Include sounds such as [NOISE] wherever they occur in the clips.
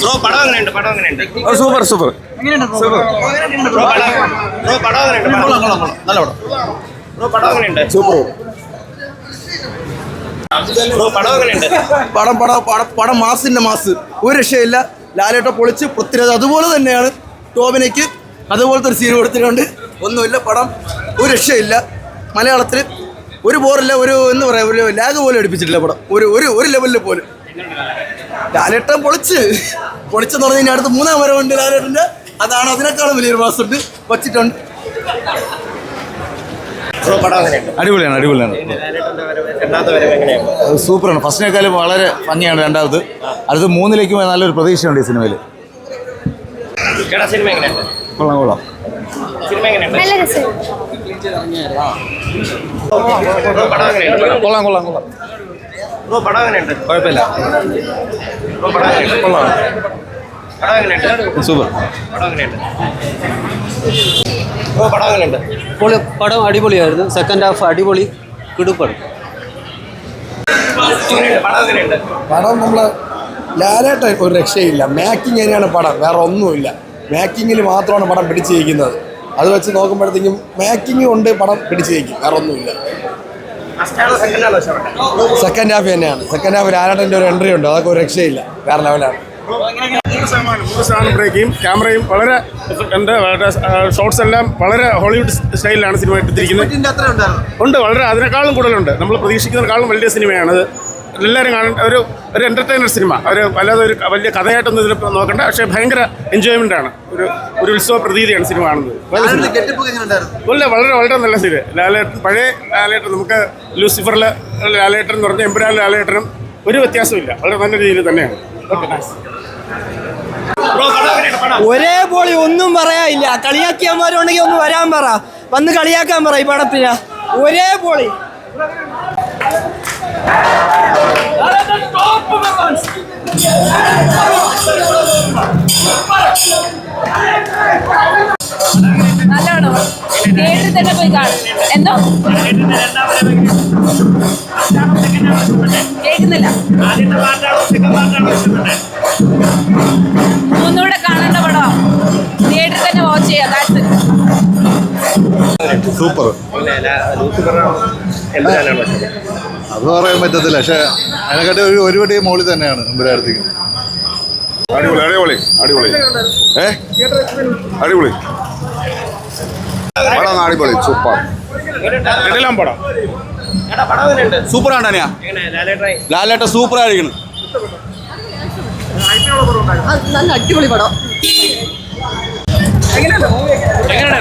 Bro പടം എങ്ങനെയുണ്ട്? പടം എങ്ങനെയുണ്ട്? Super super. ബ്രോ പടം ബ്രോ പടം എങ്ങനെയുണ്ട്? നല്ല പടം. ബ്രോ പടം എങ്ങനെയുണ്ട്? സൂപ്പർ. ബ്രോ പടം എങ്ങനെയുണ്ട്? പടം പടം പടം പടം മാസിന്റെ മാസ്. ഒരു രക്ഷയില്ല. ലാലേട്ട പൊളിച്ച് പൃഥ്വിരാജ് അതുപോലെ തന്നെയാണ് ടോബിനയ്ക്ക് അതുപോലത്തെ ഒരു സീൻ കൊടുത്തിട്ടുണ്ട്. ഒന്നുമില്ല പടം ഒരു രക്ഷയില്ല. മലയാളത്തിൽ ഒരു ബോറില്ല ഒരു എന്ന് പറയാ ഒരു ലാഗ് പോലും എടുപ്പിച്ചിട്ടില്ല പടം. ഒരു ഒരു ഒരു ലെവലിൽ പോലും. ലാലേട്ടൻ പൊളിച്ച്. പൊളിച്ചെന്ന് പറഞ്ഞാൽ അടുത്ത് മൂന്നാം വരവുണ്ട് ലാലേട്ടന്റെ. അതാണ് അതിനേക്കാളും വലിയൊരു മാസമുണ്ട് വച്ചിട്ടുണ്ട്. അടിപൊളിയാണ് അടിപൊളിയാണ്. സൂപ്പറാണ്. ഫസ്റ്റിനേക്കാളും വളരെ ഭംഗിയാണ് രണ്ടാമത്. അടുത്ത് മൂന്നിലേക്ക് പോയാൽ നല്ലൊരു പ്രതീക്ഷയുണ്ട് ഈ സിനിമയിൽ. കൊള്ളാം കൊള്ളാം. കൊള്ളാം കൊള്ളാം കൊള്ളാം. പടം എങ്ങനെയുണ്ട്? കുഴപ്പമില്ല. ബ്രോ പടം എങ്ങനെയുണ്ട്? കൊള്ളാം. പടം എങ്ങനെയുണ്ട്? സൂപ്പർ. പടം എങ്ങനെയുണ്ട്? ബ്രോ പടം എങ്ങനെയുണ്ട്? പൊളി പടം അടിപൊളിയായിരുന്നു. സെക്കൻഡ് ഹാഫ് അടിപൊളി. കിടുപ്പടം പടം നമ്മൾ നമ്മൾ ലാലേട്ട ഒരു രക്ഷയില്ല. മേക്കിംഗ് തന്നെയാണ് പടം? വേറെ ഒന്നുമില്ല. മേക്കിങ്ങിൽ മാത്രമാണ് പടം പിടിച്ചിരിക്കുന്നത്. അത് വെച്ച് നോക്കുമ്പോഴത്തേക്കും മേക്കിംഗ് കൊണ്ട് പടം പിടിച്ചിരിക്കും. വേറെ ഒന്നുമില്ല. സെക്കൻഡ് ഹാഫ് തന്നെയാണ്. സെക്കൻഡ് ഹാഫ് ആരാട്ടന്റെ ഒരു എൻട്രി ഉണ്ട്? അതൊക്കെ ഒരു രക്ഷയില്ല. വേറെ ലെവലാണ് നൂറ് ശതമാനം നൂറ് ശതമാനം ബ്രേക്കും ക്യാമറയും വളരെ ഉണ്ട്. ഷോർട്സ് ഷോട്ട്സ് എല്ലാം വളരെ ഹോളിവുഡ് സ്റ്റൈലിലാണ് സിനിമ എടുത്തിരിക്കുന്നത് ഉണ്ട് വളരെ. അതിനേക്കാളും കൂടുതലുണ്ട്. നമ്മൾ പ്രതീക്ഷിക്കുന്നതിനേക്കാളും വലിയ സിനിമയാണ് എല്ലാവരും കാണേണ്ട ഒരു ഒരു എന്റർടൈനർ സിനിമ ഒരു വല്ലാതെ ഒരു വലിയ കഥയായിട്ടൊന്നും ഇതിൽ നോക്കണ്ട. പക്ഷേ ഭയങ്കര എൻജോയ്മെന്റ് ആണ്. ഒരു ഒരു ഉത്സവ പ്രതീതിയാണ് സിനിമ കാണുന്നത്. ഇല്ല വളരെ വളരെ നല്ല സിനിമ ലാലേട്ടൻ പഴയ ലാലേട്ടൻ നമുക്ക് ലൂസിഫറിലെ ലാലേട്ടൻ എന്ന് പറഞ്ഞ എമ്പുരാൻ ലാലേട്ടനും ഒരു വ്യത്യാസമില്ല വളരെ നല്ല രീതിയിൽ തന്നെയാണ്. ഓക്കെ നൈസ് ബ്രോ പടം എങ്ങനെയുണ്ട് പടം. ഒരേ പോളി ഒന്നും പറയാനില്ല. കളിയാക്കിയന്മാരുണ്ടെങ്കിൽ ഒന്ന് വരാൻ പറ. വന്ന് കളിയാക്കാൻ പറ ഈ പടത്തിന്. ഒരേ പോളി. നല്ലോണം തിയേറ്ററിൽ തന്നെ പോയി കാണും. എന്തോ? കേൾക്കുന്നില്ല. ഒന്നുകൂടെ കാണേണ്ട പടം തിയേറ്ററിൽ തന്നെ വാച്ച് ചെയ്യാം ദാറ്റ്സ് സൂപ്പർ. ലൂസിഫറാണോ എമ്പുരാനാണോ ഇഷ്ടപ്പെട്ടത് അത് പറയാൻ പറ്റത്തില്ല. പക്ഷെ അതിനെക്കാട്ടി ഒരു ഒരു പടി മുകളിൽ തന്നെയാണ് എമ്പുരാടത്തേക്ക് അടിപൊളി അടിപൊളി അടിപൊളി. ഏ? അടിപൊളി. പടം അടിപൊളി സൂപ്പർ. എല്ലാം പടം. സൂപ്പറാണ് അനിയാ. ലാലേട്ട സൂപ്പർ ആയിരിക്കണം നല്ല അടിപൊളി പടം. എങ്ങനെയുണ്ട്? എങ്ങനെയുണ്ട്?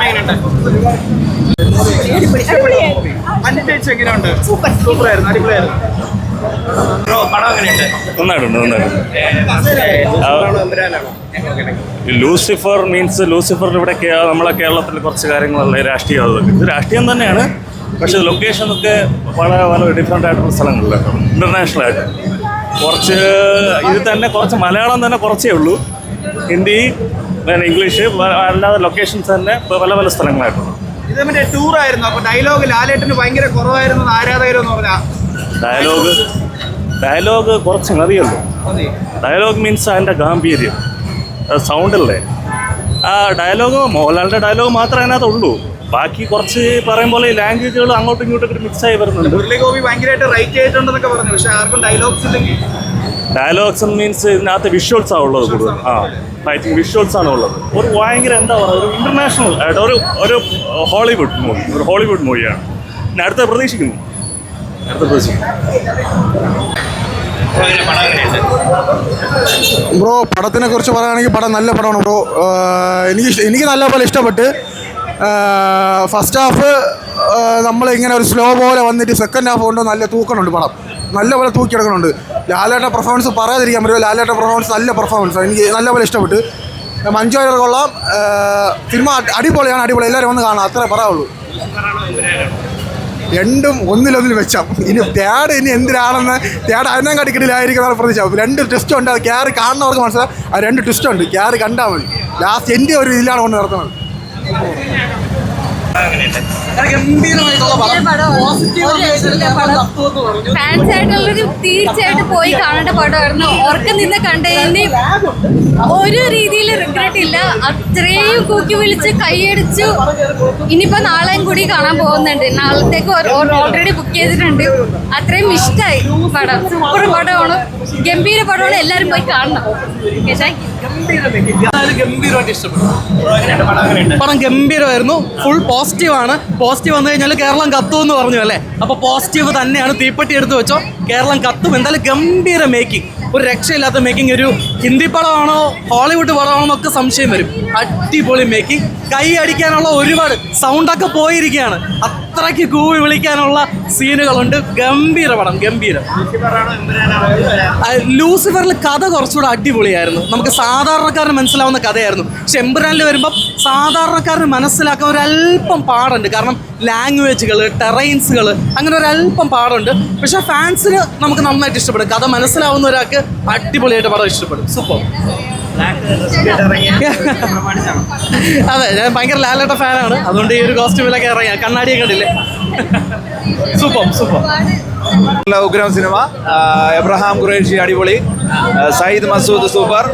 എങ്ങനെയുണ്ട്? ലൂസിഫർ മീൻസ് ലൂസിഫർ ഇവിടെ നമ്മളെ കേരളത്തിൽ കുറച്ച് കാര്യങ്ങളല്ല രാഷ്ട്രീയം അതൊക്കെ. ഇത് രാഷ്ട്രീയം തന്നെയാണ് ലൊക്കേഷൻ ലൊക്കേഷനൊക്കെ വളരെ വളരെ ഡിഫറെന്റ് ആയിട്ടുള്ള സ്ഥലങ്ങളിലാണ് ഇന്റർനാഷണൽ ആയിട്ട്. കുറച്ച് ഇത് തന്നെ കുറച്ച് മലയാളം തന്നെ കുറച്ചേ ഉള്ളൂ. ഹിന്ദി പിന്നെ ഇംഗ്ലീഷ് അല്ലാതെ ലൊക്കേഷൻസ് തന്നെ പല പല സ്ഥലങ്ങളായിട്ടുണ്ട്. ഇത് മറ്റേ ടൂർ ആയിരുന്നു. അപ്പൊ ഡയലോഗ് ലാലേട്ടന് ഭയങ്കര കുറവായിരുന്നു ആരാധകരെന്ന് പറഞ്ഞാ. ഡയലോഗ് ഡയലോഗ് കുറച്ച് മതിയല്ലോ. ഡയലോഗ് മീൻസ് അതിന്റെ ഗാംഭീര്യം. സൗണ്ട് അല്ലേ? ആ ഡയലോഗ് മോഹൻലാലിന്റെ ഡയലോഗ് മാത്രമേ അതിനകത്തുള്ളൂ ബാക്കി കുറച്ച് പറയും പോലെ ഈ ലാംഗ്വേജുകൾ അങ്ങോട്ടും ഇങ്ങോട്ടും മിക്സ് ആയി വരുന്നുണ്ട്. മുരളി ഗോപി ഭയങ്കരമായിട്ട് റൈറ്റ് ചെയ്തിട്ടുണ്ടെന്നൊക്കെ പറഞ്ഞു. പക്ഷെ ആർക്കും ഡയലോഗ്സ് ഇല്ലെങ്കിൽ. ഡയലോഗ്സ് മീൻസ് ഇതിനകത്ത് വിഷ്വൽസ് ആണ് ഉള്ളത് കൂടുതൽ ആ ഫൈറ്റിംഗ് വിഷ്വൽസ് ആണ് ഉള്ളത് ഒരു ഭയങ്കര എന്താ പറയുക ഒരു ഇന്റർനാഷണൽ ആയിട്ട് ഒരു ഒരു ഹോളിവുഡ് മൂവി ഒരു ഹോളിവുഡ് മൂവിയാണ്. ഞാൻ അടുത്ത പ്രതീക്ഷിക്കുന്നു. അടുത്ത പ്രതീക്ഷിക്കുന്നു. ബ്രോ പടത്തിനെ കുറിച്ച് പറയുകയാണെങ്കിൽ പടം നല്ല പടമാണ് ബ്രോ. എനിക്ക് എനിക്ക് നല്ല പോലെ ഇഷ്ടപ്പെട്ട് ഫസ്റ്റ് ഹാഫ് നമ്മളിങ്ങനെ ഒരു സ്ലോ പോലെ വന്നിട്ട് സെക്കൻഡ് ഹാഫ് കൊണ്ട് നല്ല തൂക്കണുണ്ട് പടം. നല്ലപോലെ തൂക്കിയെടുക്കണുണ്ട്. ലാലേട്ട പെർഫോമൻസ് പറയാതിരിക്കാൻ പറ്റുമോ? ലാലേട്ട പെർഫോമൻസ് നല്ല പെർഫോമൻസ് എനിക്ക് നല്ലപോലെ ഇഷ്ടപ്പെട്ടു. മഞ്ജു കൊള്ളാം. സിനിമ അടിപൊളിയാണ് അടിപൊളി. എല്ലാവരും വന്ന് കാണാം. അത്രേ പറയാവുള്ളൂ. രണ്ടും ഒന്നിലൊന്നിൽ വെച്ചാം ഇനി തേട് ഇനി എന്തിനാണെന്ന് തേട് അതിനെ കടിക്കടിലായിരിക്കും പ്രതീക്ഷ. രണ്ട് ട്വിസ്റ്റ് ഉണ്ട്. അത് ക്യാറ് കാണുന്നവർക്ക് മനസ്സിലാവും ആ രണ്ട് ട്വിസ്റ്റ് ഉണ്ട്. ക്യാറ് കണ്ടാൽ മതി. ലാസ്റ്റ് എന്റെ ഒരു ഇതിലാണ് കൊണ്ട് നടത്തുന്നത്. ഫാൻസ് ആയിട്ടുള്ളൊരു തീർച്ചയായിട്ടും പോയി കാണേണ്ട പടമായിരുന്നു. ഉറക്കം നിന്ന് കണ്ടതിന് ഒരു രീതിയിൽ റിഗ്രറ്റ് ഇല്ല. അത്രയും കൂക്കി വിളിച്ച് കൈയടിച്ചു. ഇനിയിപ്പോ നാളെയും കൂടി കാണാൻ പോകുന്നുണ്ട്. നാളത്തേക്ക് ഓൾറെഡി ബുക്ക് ചെയ്തിട്ടുണ്ട്. അത്രയും ഇഷ്ടമായി പടം. സൂപ്പർ പടമാണ്. ഗംഭീര പടമാണ്. എല്ലാവരും പോയി കാണണം. പടം ഗംഭീരമായിരുന്നു. ഫുൾ പോസിറ്റീവ് ആണ്. പോസിറ്റീവ് വന്നു കഴിഞ്ഞാൽ കേരളം കത്തും എന്ന് പറഞ്ഞു അല്ലേ? അപ്പോൾ പോസിറ്റീവ് തന്നെയാണ് തീപ്പെട്ടി എടുത്ത് വെച്ചോ. കേരളം കത്തും. എന്തായാലും ഗംഭീര മേക്കിംഗ് ഒരു രക്ഷയില്ലാത്ത മേക്കിംഗ് ഒരു ഹിന്ദി പടമാണോ ഹോളിവുഡ് പടമാണോ എന്നൊക്കെ സംശയം വരും. അടിപൊളി മേക്കിംഗ് കൈ അടിക്കാനുള്ള ഒരുപാട് സൗണ്ടൊക്കെ പോയിരിക്കുകയാണ്. അത്രയ്ക്ക് കൂവി വിളിക്കാനുള്ള സീനുകളുണ്ട് ഗംഭീര പടം ഗംഭീരം. ലൂസിഫറിൽ കഥ കുറച്ചുകൂടെ അടിപൊളിയായിരുന്നു. നമുക്ക് സാധാരണക്കാരന് മനസ്സിലാവുന്ന കഥയായിരുന്നു. പക്ഷെ എംബ്രാനിൽ വരുമ്പം സാധാരണക്കാരന് മനസ്സിലാക്കാൻ ഒരല്പം പാടുണ്ട്. കാരണം ലാംഗ്വേജുകൾ ടെറൈൻസുകൾ അങ്ങനെ ഒരല്പം പാടുണ്ട്. പക്ഷെ ഫാൻസിന് നമുക്ക് നന്നായിട്ട് ഇഷ്ടപ്പെടും. കഥ മനസ്സിലാവുന്ന ഒരാൾക്ക് അടിപൊളിയായിട്ട് പടം ഇഷ്ടപ്പെടും. സൂപ്പർ. [LAUGHS] അതെ ഞാൻ ഭയങ്കര ലാലേട്ട ഫാനാണ്. അതുകൊണ്ട് ഈ ഒരു കോസ്റ്റ്യൂമിലൊക്കെ ഇറങ്ങിയ. കണ്ണാടിയെ കണ്ടില്ലേ? [LAUGHS] Super super. നല്ല ഉഗ്രം സിനിമ. എബ്രഹാം ഖുറേഷി അടിപൊളി. സയ്യിദ് മസൂദ് സൂപ്പർ.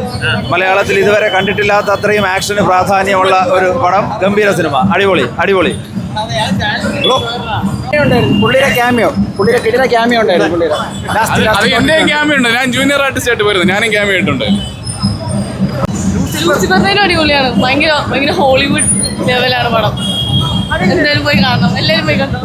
മലയാളത്തിൽ ഇതുവരെ കണ്ടിട്ടില്ലാത്ത അത്രയും ആക്ഷന് പ്രാധാന്യമുള്ള ഒരു പടം. ഗംഭീര സിനിമ. അടിപൊളി അടിപൊളി. പുള്ളിയുടെ ക്യാമിയോ പുള്ളിയുടെ കിടില ക്യാമിയോ ഉണ്ടായിരുന്നു പുള്ളിയുടെ. അത് എന്റെയും ക്യാമിയോ ഉണ്ട്. ഞാൻ ജൂനിയർ ആർട്ടിസ്റ്റ് ആയിട്ട് വരുന്നു ഞാനും ക്യാമിയോ ഇട്ടുണ്ട് ലൂസിഫറിനും അടിപൊളിയാണ്. ഭയങ്കര ഭയങ്കര ഹോളിവുഡ് ലെവലാണ് പടം. എന്തായാലും പോയി കാണണം. എല്ലാവരും പോയി കണ്ടോ?